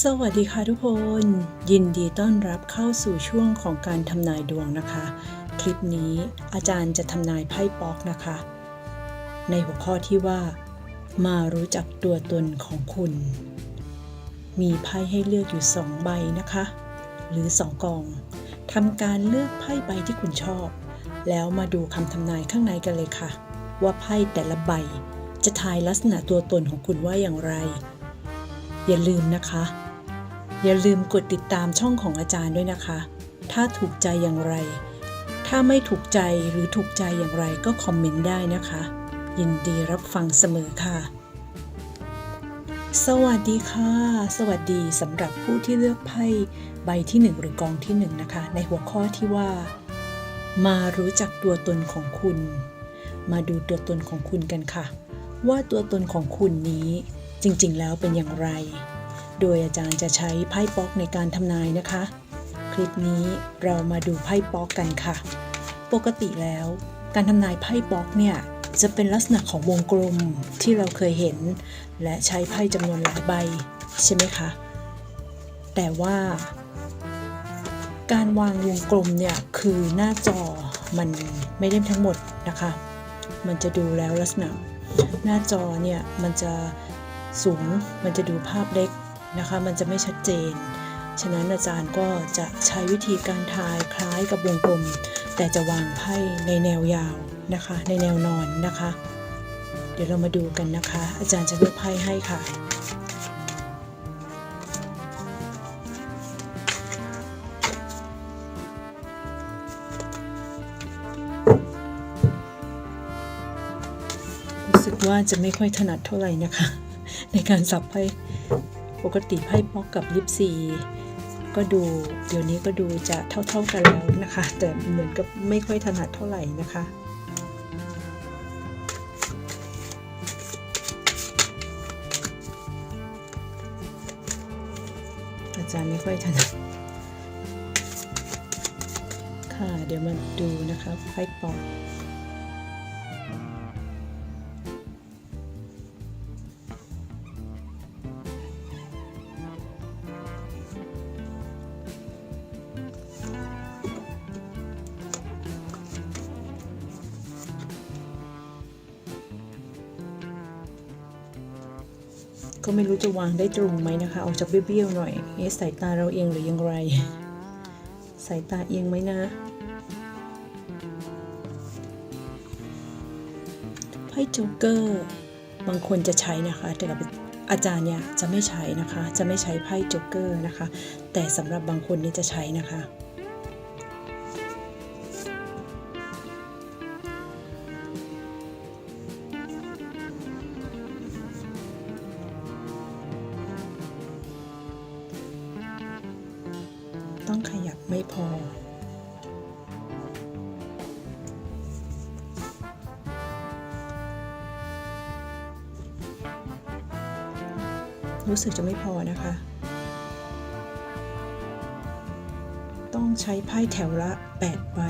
สวัสดีค่ะทุกคน ยินดีต้อนรับเข้าสู่ช่วงของการทำนายดวงนะคะ คลิปนี้อาจารย์จะทำนายไพ่ป๊อกนะคะ ในหัวข้อที่ว่า มารู้จักตัวตนของคุณ มีไพ่ให้เลือกอยู่สองใบนะคะ หรือสองกองทำการเลือกไพ่ใบที่คุณชอบ แล้วมาดูคำทำนายข้างในกันเลยค่ะ ว่าไพ่แต่ละใบจะทายลักษณะตัวตนของคุณว่าอย่างไร อย่าลืมนะคะ อย่าลืมกดติดตามช่องของอาจารย์ด้วยนะคะ ถ้าถูกใจอย่างไร ถ้าไม่ถูกใจหรือถูกใจอย่างไรก็คอมเมนต์ได้นะคะ ยินดีรับฟังเสมอค่ะ สวัสดีค่ะ สวัสดีสำหรับผู้ที่เลือกไพ่ใบที่หนึ่งหรือกองที่หนึ่งนะคะ ในหัวข้อที่ว่า มารู้จักตัวตนของคุณ มาดูตัวตนของคุณกันค่ะ ว่าตัวตนของคุณนี้ จริงๆ แล้วเป็นอย่างไร โดยอาจารย์จะใช้ไพ่ป๊อกในการทำนายนะคะ คลิปนี้เรามาดูไพ่ป๊อกกันค่ะ ปกติแล้ว การทำนายไพ่ป๊อกเนี่ยจะเป็นลักษณะของวงกลมที่เราเคยเห็น และใช้ไพ่จำนวนหลายใบใช่ไหมคะ แต่ว่า การวางวงกลมเนี่ยคือหน้าจอมันไม่ได้ทั้งหมดนะคะ มันจะดูแล้วลักษณะ หน้าจอเนี่ยมันจะ สูงมันจะดูภาพเล็กนะคะ มันจะไม่ชัดเจน ฉะนั้นอาจารย์ก็จะใช้วิธีการทายคล้ายกับวงกลม แต่จะวางไพ่ในแนวยาวนะคะ ในแนวนอนนะคะ เดี๋ยวเรามาดูกันนะคะ อาจารย์จะเลือกไพ่ให้ค่ะรู้สึกว่าจะไม่ค่อยถนัดเท่าไหร่นะคะ ในการสับไพ่ปกติไพ่ป๊อกกับยิปซีก็ดูเดี๋ยวนี้ก็ดูจะเท่า ๆกันแล้วนะคะ แต่เหมือนกับไม่ค่อยถนัดเท่าไหร่นะคะอาจารย์ไม่ค่อยถนัดค่ะ เดี๋ยวมาดูนะคะไพ่ปอก ไม่รู้จะวางได้ตรงไหมนะคะ ออกจากเบี้ยวๆหน่อยเอ๊ะสายตาเราเองหรือยังไร สายตาเอียงไหมนะไพ่โจ๊กเกอร์บางคนจะใช้นะคะ แต่กับอาจารย์เนี่ยจะไม่ใช้นะคะ จะไม่ใช้ไพ่โจ๊กเกอร์นะคะ แต่สำหรับบางคนนี่จะใช้นะคะ รู้สึกจะไม่พอนะคะ ต้องใช้ไพ่แถวละ 8 ใบ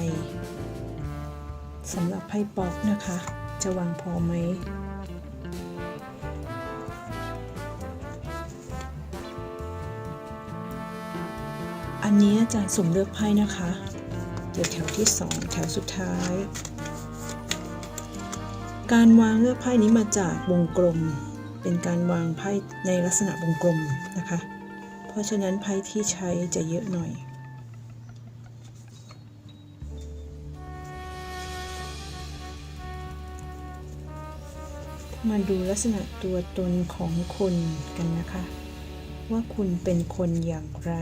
สำหรับไพ่ป๊อกนะคะ จะวางพอไหมอันนี้อาจารย์สุ่มเลือกไพ่นะคะเดี๋ยวแถวที่ 2 แถวสุดท้าย การวางเลือกไพ่นี้มาจากวงกลม เป็นการวางไพ่ในลักษณะวงกลมนะคะ เพราะฉะนั้นไพ่ที่ใช้จะเยอะหน่อย มาดูลักษณะตัวตนของคนกันนะคะ ว่าคุณเป็นคนอย่างไร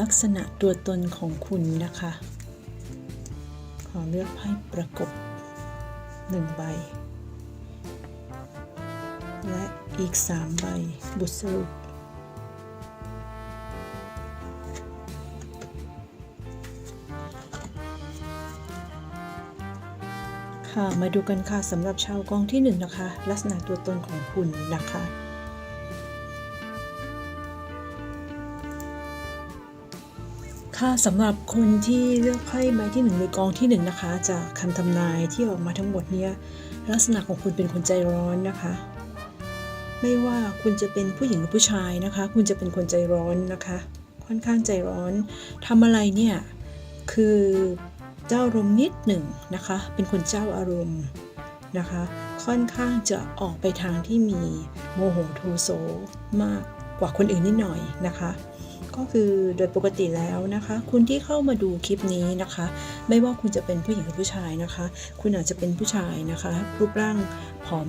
ลักษณะตัวตนของคุณนะคะ ขอเลือกไพ่ประกบหนึ่งใบ และอีกสามใบบทสรุปค่ะมาดูกันค่ะสำหรับชาวกองที่หนึ่งนะคะ ลักษณะตัวตนของคุณนะคะ ค่ะสำหรับคนที่เลือกไพ่ใบที่หนึ่งหรือกองที่หนึ่งนะคะ จากคำทำนายที่ออกมาทั้งหมดเนี้ยลักษณะของคุณเป็นคนใจร้อนนะคะ ไม่ว่าคุณจะเป็นผู้หญิงหรือผู้ชายนะคะ คุณจะเป็นคนใจร้อนนะคะ ค่อนข้างใจร้อนทำอะไรเนี่ยคือเจ้าอารมณ์นิดหนึ่งนะคะ เป็นคนเจ้าอารมณ์นะคะ ค่อนข้างจะออกไปทางที่มีโมโหโทโสมากกว่าคนอื่นนิดหน่อยนะคะ ก็คือโดยปกติแล้วนะคะ คุณที่เข้ามาดูคลิปนี้นะคะ ไม่ว่าคุณจะเป็นผู้หญิงหรือผู้ชายนะคะ คุณอาจจะเป็นผู้ชายนะคะ รูปร่างผอม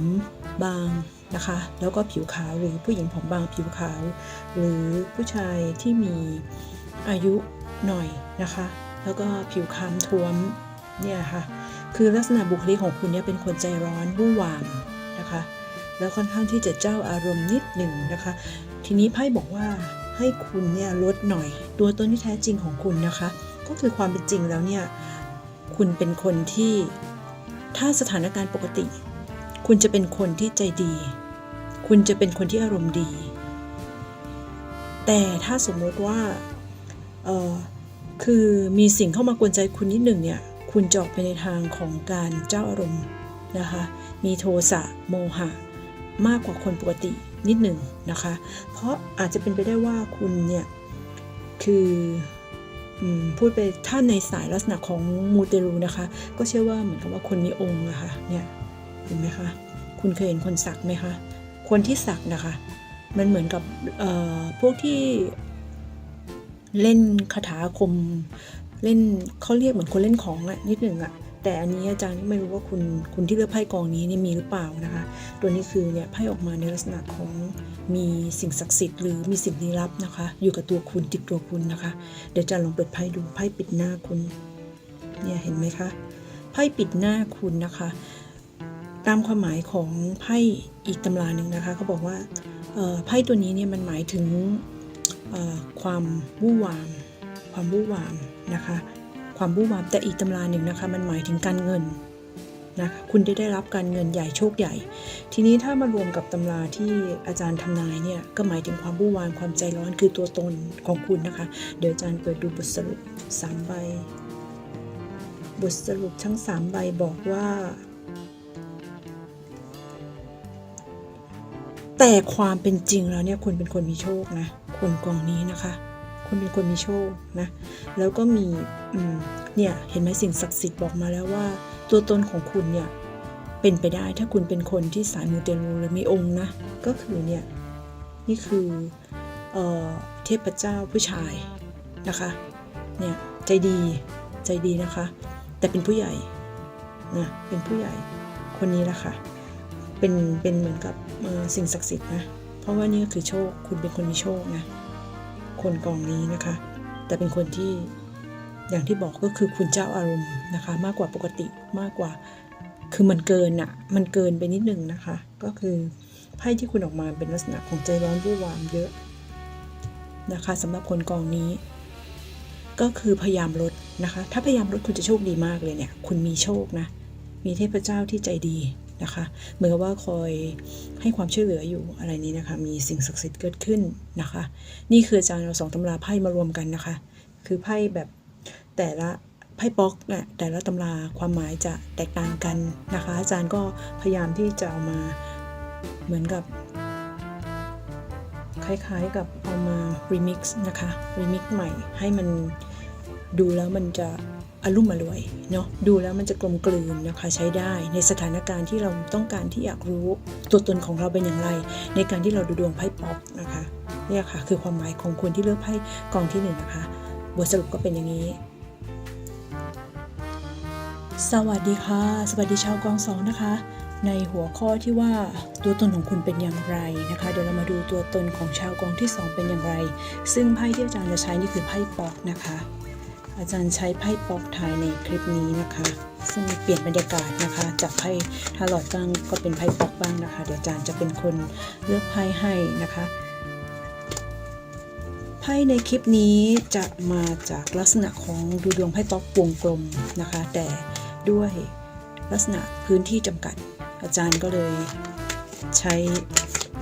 บางนะคะ แล้วก็ผิวขาวหรือผู้หญิงผอมบางผิวขาว หรือผู้ชายที่มีอายุหน่อยนะคะ แล้วก็ผิวคล้ำท้วมเนี่ยค่ะคือลักษณะบุคลิกของคุณเนี่ยเป็นคนใจร้อนวู่นวามนะคะ แล้วค่อนข้างที่จะเจ้าอารมณ์นิดหนึ่งนะคะ ทีนี้ไพ่บอกว่า ให้คุณเนี่ยลดหน่อย ตัวตนที่แท้จริงของคุณนะคะ ก็คือความเป็นจริงแล้วเนี่ยคุณเป็นคนที่ถ้าสถานการณ์ปกติ คุณจะเป็นคนที่ใจดี คุณจะเป็นคนที่อารมณ์ดี แต่ถ้าสมมติว่าเออคือมีสิ่งเข้ามากวนใจคุณนิดหนึ่งเนี่ยคุณจะออกไปในทางของการเจ้าอารมณ์นะคะมีโทสะโมหะมากกว่าคนปกติ นิดหนึ่งนะคะ เพราะอาจจะเป็นไปได้ว่าคุณเนี่ย คืออพูดไปถ้าในสายลักษณะของมูเตลูนะคะ ก็เชื่อว่าเหมือนกับว่าคนมีองค์อะค่ะเนี่ยเห็นไหมคะ คุณเคยเห็นคนสักไหมคะ คนที่สักนะคะ มันเหมือนกับพวกที่เล่นคาถาอาคมเล่นเขาเรียกเหมือนคนเล่นของอะนิดหนึ่งอะ แต่อันนี้อาจารย์ไม่รู้ว่าคุณคุณที่เลือกไพ่กองนี้นี่มีหรือเปล่านะคะ ตัวนี้คือเนี่ยไพ่ออกมาในลักษณะของมีสิ่งศักดิ์สิทธิ์หรือมีสิ่งลี้ลับนะคะ อยู่กับตัวคุณติดตัวคุณนะคะ เดี๋ยวอาจารย์ลองเปิดไพ่ดูไพ่ปิดหน้าคุณเนี่ยเห็นไหมคะไพ่ปิดหน้าคุณนะคะ ตามความหมายของไพ่อีกตำราหนึ่งนะคะเขาบอกว่าไพ่ตัวนี้เนี่ยมันหมายถึงความวู่วาม ความวู่วามนะคะ ความวู่วามแต่อีกตำราหนึ่งนะคะ มันหมายถึงการเงินนะคะคุณได้ได้รับการเงินใหญ่โชคใหญ่ ทีนี้ถ้ามารวมกับตำราที่อาจารย์ทำนายเนี่ยก็หมายถึงความวู่วามความใจร้อนคือตัวตนของคุณนะคะ เดี๋ยวอาจารย์เปิดดูบทสรุปสามใบบทสรุปทั้งสามใบบอกว่า แต่ความเป็นจริงแล้วเนี่ยคุณเป็นคนมีโชคนะคนกองนี้นะคะ คุณเป็นคนมีโชคนะ แล้วก็มีเนี่ยเห็นไหมสิ่งศักดิ์สิทธิ์บอกมาแล้วว่า ตัวตนของคุณเนี่ยเป็นไปได้ถ้าคุณเป็นคนที่สายมูเตลูหรือมีองค์นะ ก็คือเนี่ยนี่คือเออเทพเจ้าผู้ชายนะคะเนี่ยใจดีใจดีนะคะ แต่เป็นผู้ใหญ่นะเป็นผู้ใหญ่คนนี้ละค่ะเป็นเป็นเหมือนกับสิ่งศักดิ์สิทธิ์นะเพราะว่านี่ก็คือโชคคุณเป็นคนมีโชคนะ คนกองนี้นะคะ แต่เป็นคนที่อย่างที่บอกก็คือคุณเจ้าอารมณ์นะคะ มากกว่าปกติมากกว่า คือมันเกินอะมันเกินไปนิดนึงนะคะ ก็คือไพ่ที่คุณออกมาเป็นลักษณะของใจร้อนวู่วามเยอะนะคะสำหรับคนกองนี้ ก็คือพยายามลดนะคะ ถ้าพยายามลดคุณจะโชคดีมากเลยเนี่ย คุณมีโชคนะ มีเทพเจ้าที่ใจดี นะคะเหมือนกับว่าคอยให้ความช่วยเหลืออยู่อะไรนี้นะคะ มีสิ่งศักดิ์สิทธิ์เกิดขึ้นนะคะ นี่คืออาจารย์เอาสองตำราไพ่มารวมกันนะคะ คือไพ่แบบแต่ละไพ่ป๊อกเนี่ยแต่ละตำราความหมายจะแตกต่างกันนะคะ อาจารย์ก็พยายามที่จะเอามาเหมือนกับ คล้ายๆกับเอามา remix นะคะ remix ใหม่ให้มันดูแล้วมันจะ อารมุ่มอร่วยเนาะดูแล้วมันจะกลมกลืนนะคะใช้ได้ในสถานการณ์ที่เราต้องการที่อยากรู้ตัวตนของเราเป็นอย่างไร ในการที่เราดูดวงไพ่ป๊อกนะคะเนี่ยค่ะคือความหมายของคนที่เลือกไพ่กองที่หนึ่งนะคะบทสรุปก็เป็นอย่างนี้ สวัสดีค่ะ สวัสดีชาวกองสองนะคะ ในหัวข้อที่ว่าตัวตนของคุณเป็นอย่างไรนะคะเดี๋ยวเรามาดูตัวตนของชาวกองที่ 2 เป็นอย่างไร ซึ่งไพ่ที่อาจารย์จะใช้นี่คือไพ่ป๊อกนะคะ อาจารย์ใช้ไพ่ปอกถ่ายในคลิปนี้นะคะ ซึ่งเปลี่ยนบรรยากาศนะคะ จากไพ่ทาร์ลอตบ้างก็เป็นไพ่ปอกบ้างนะคะ เดี๋ยวอาจารย์จะเป็นคนเลือกไพ่ให้นะคะไพ่ในคลิปนี้จะมาจากลักษณะของดูดวงไพ่ป๊อกวงกลมนะคะ แต่ด้วยลักษณะพื้นที่จำกัด อาจารย์ก็เลยใช้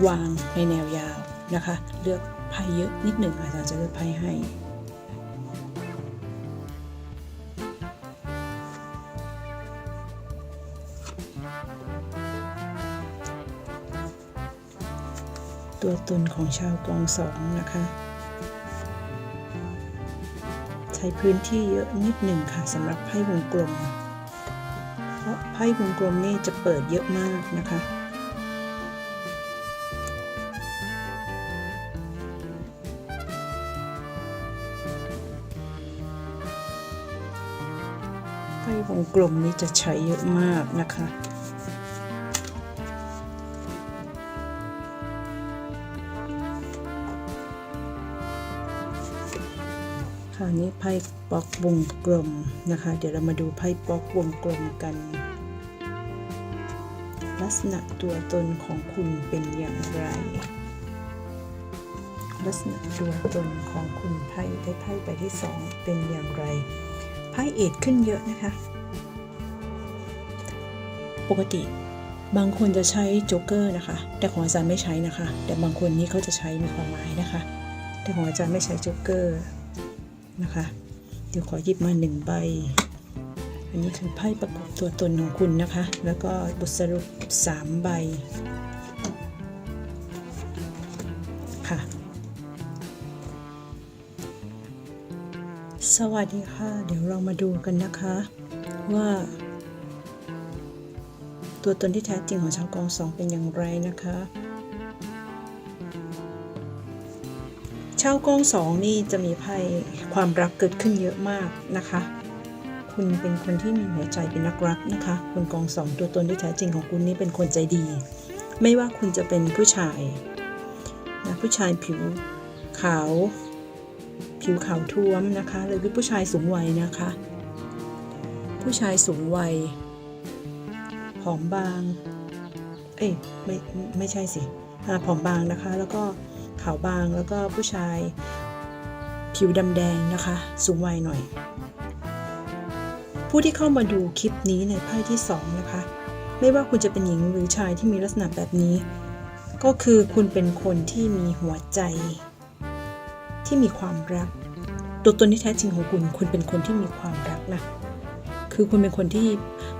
วางในแนวยาวนะคะ เลือกไพ่เยอะนิดหนึ่งอาจารย์จะเลือกไพ่ให้ ตัวตนของชาวกองสองนะคะ ใช้พื้นที่เยอะนิดหนึ่งค่ะสำหรับไพ่วงกลม เพราะไพ่วงกลมนี่จะเปิดเยอะมากนะคะไพ่วงกลมนี้จะใช้เยอะมากนะคะ คราวนี้ไพ่ปอกวงกลมนะคะ เดี๋ยวเรามาดูไพ่ปอกวงกลมกัน ลักษณะตัวตนของคุณเป็นอย่างไร ลักษณะตัวตนของคุณไพ่ได้ไพ่ใบที่สองเป็นอย่างไรไพ่เอดขึ้นเยอะนะคะ ปกติบางคนจะใช้โจ๊กเกอร์นะคะ แต่ของอาจารย์ไม่ใช้นะคะ แต่บางคนนี่เขาจะใช้มีความหมายนะคะ แต่ของอาจารย์ไม่ใช้โจ๊กเกอร์ นะคะ เดี๋ยวขอหยิบมาหนึ่งใบ อันนี้คือไพ่ประกอบตัวตนของคุณนะคะ แล้วก็บทสรุป 3 ใบค่ะ สวัสดีค่ะ เดี๋ยวเรามาดูกันนะคะว่าตัวตนที่แท้จริงของชาวกองสองเป็นอย่างไรนะคะ ชาวกองสองนี่จะมีไพ่ความรักเกิดขึ้นเยอะมากนะคะ คุณเป็นคนที่มีหัวใจเป็นนักรักนะคะคุณกองสองตัวตนที่แท้จริงของคุณนี่เป็นคนใจดี ไม่ว่าคุณจะเป็นผู้ชายนะผู้ชายผิวขาว ผิวขาวท้วมนะคะหรือผู้ชายสูงวัยนะคะ ผู้ชายสูงวัยผอมบาง เอ้ยไม่ไม่ใช่สิผอมบางนะคะ แล้วก็ ขาวบางแล้วก็ผู้ชายผิวดำแดงนะคะ สูงวัยหน่อย ผู้ที่เข้ามาดูคลิปนี้ในไพ่ที่สองนะคะ ไม่ว่าคุณจะเป็นหญิงหรือชายที่มีลักษณะแบบนี้ ก็คือคุณเป็นคนที่มีหัวใจ ที่มีความรัก ตัวตนที่แท้จริงของคุณ คุณเป็นคนที่มีความรักนะคือคุณเป็นคนที่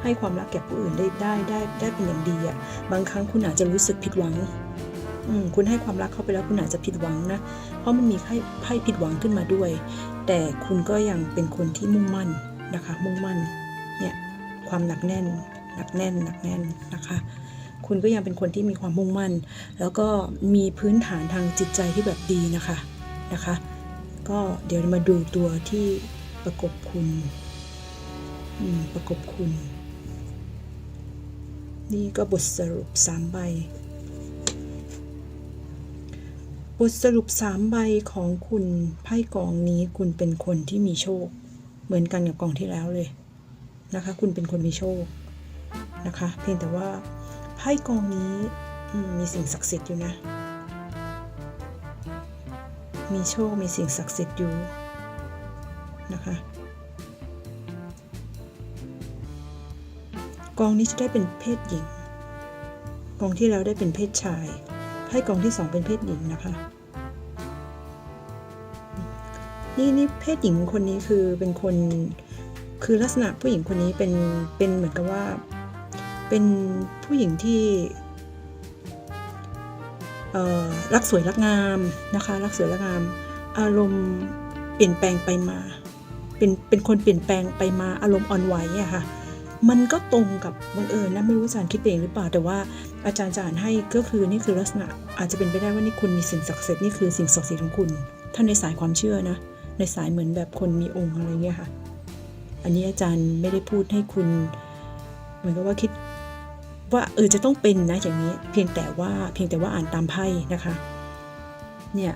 ให้ความรักแก่ผู้อื่นได้ได้ได้ได้เป็นอย่างดีอะ่ะบางครั้งคุณอาจจะรู้สึกผิดหวัง คุณให้ความรักเขาไปแล้วคุณอาจจะผิดหวังนะ เพราะมันมีไพ่ไพ่ผิดหวังขึ้นมาด้วย แต่คุณก็ยังเป็นคนที่มุ่งมั่นนะคะ มุ่งมั่น เนี่ย ความหนักแน่น หนักแน่น หนักแน่นนะคะ คุณก็ยังเป็นคนที่มีความมุ่งมั่น แล้วก็มีพื้นฐานทางจิตใจที่แบบดีนะคะ นะคะ ก็เดี๋ยวมาดูตัวที่ประกบคุณประกบคุณ นี่ก็บทสรุปสามใบ บทสรุปสามใบของคุณไพ่กองนี้คุณเป็นคนที่มีโชค เหมือนกันกับกองที่แล้วเลยนะคะ คุณเป็นคนมีโชคนะคะ เพียงแต่ว่าไพ่กองนี้มีสิ่งศักดิ์สิทธิ์อยู่นะ มีโชค มีสิ่งศักดิ์สิทธิ์อยู่นะคะกองนี้จะได้เป็นเพศหญิง กองที่แล้วได้เป็นเพศชาย ไพ่กองที่สองเป็นเพศหญิงนะคะ นี่นี่เพศหญิงคนนี้คือเป็นคนคือลักษณะผู้หญิงคนนี้เป็นเป็นเหมือนกับว่า เป็นผู้หญิงที่เออรักสวยรักงามนะคะรักสวยรักงาม อารมณ์เปลี่ยนแปลงไปมา เป็นเป็นคนเปลี่ยนแปลงไปมาอารมณ์อ่อนไหวอะค่ะ มันก็ตรงกับบังเอิญนะไม่รู้อาจารย์คิดเองหรือเปล่าแต่ว่าอาจารย์จะอ่านให้ก็คือนี่คือลักษณะอาจจะเป็นไปได้ว่านี่คุณมีสิ่งศักดิ์สิทธิ์นี่คือสิ่งศักดิ์สิทธิ์ของคุณ ถ้าในสายความเชื่อนะ ในสายเหมือนแบบคนมีองค์อะไรเงี้ยค่ะ อันนี้อาจารย์ไม่ได้พูดให้คุณเหมือนกับว่าคิดว่าเออจะต้องเป็นนะอย่างนี้ เพียงแต่ว่าเพียงแต่ว่าอ่านตามไพ่นะคะ เนี่ย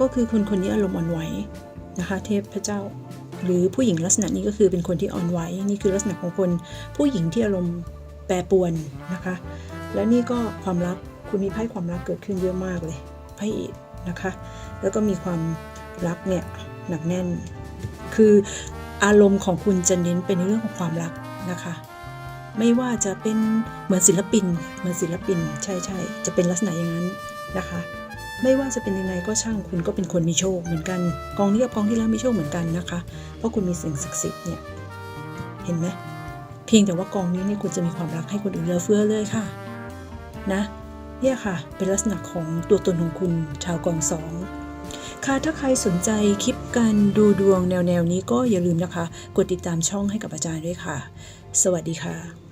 ก็คือคนคนนี้อารมณ์อ่อนไหวนะคะ เทพเจ้า หรือผู้หญิงลักษณะนี้ก็คือเป็นคนที่อ่อนไหวนี่คือลักษณะของคนผู้หญิงที่อารมณ์แปรปรวนนะคะ และนี่ก็ความรักคุณมีไพ่ความรักเกิดขึ้นเยอะมากเลยไพ่เอ็ดนะคะ แล้วก็มีความรักเนี่ยหนักแน่น คืออารมณ์ของคุณจะเน้นเป็นในเรื่องของความรักนะคะ ไม่ว่าจะเป็นเหมือนศิลปินเหมือนศิลปินใช่ใช่จะเป็นลักษณะอย่างนั้นนะคะ ไม่ว่าจะเป็นยังไงก็ช่างคุณก็เป็นคนมีโชคเหมือนกัน กองนี้กับกองที่แล้วมีโชคเหมือนกันนะคะ เพราะคุณมีสิ่งศักดิ์สิทธิ์เนี่ยเห็นไหมเพียงแต่ว่ากองนี้เนี่ยคุณจะมีความรักให้คนอื่นเลือเฟือเลยค่ะ นะเนี่ยค่ะ เป็นลักษณะของตัวตนของคุณชาวกองสองค่ะถ้าใครสนใจคลิปการดูดวงแนวๆนี้ก็อย่าลืมนะคะ กดติดตามช่องให้กับอาจารย์ด้วยค่ะ สวัสดีค่ะ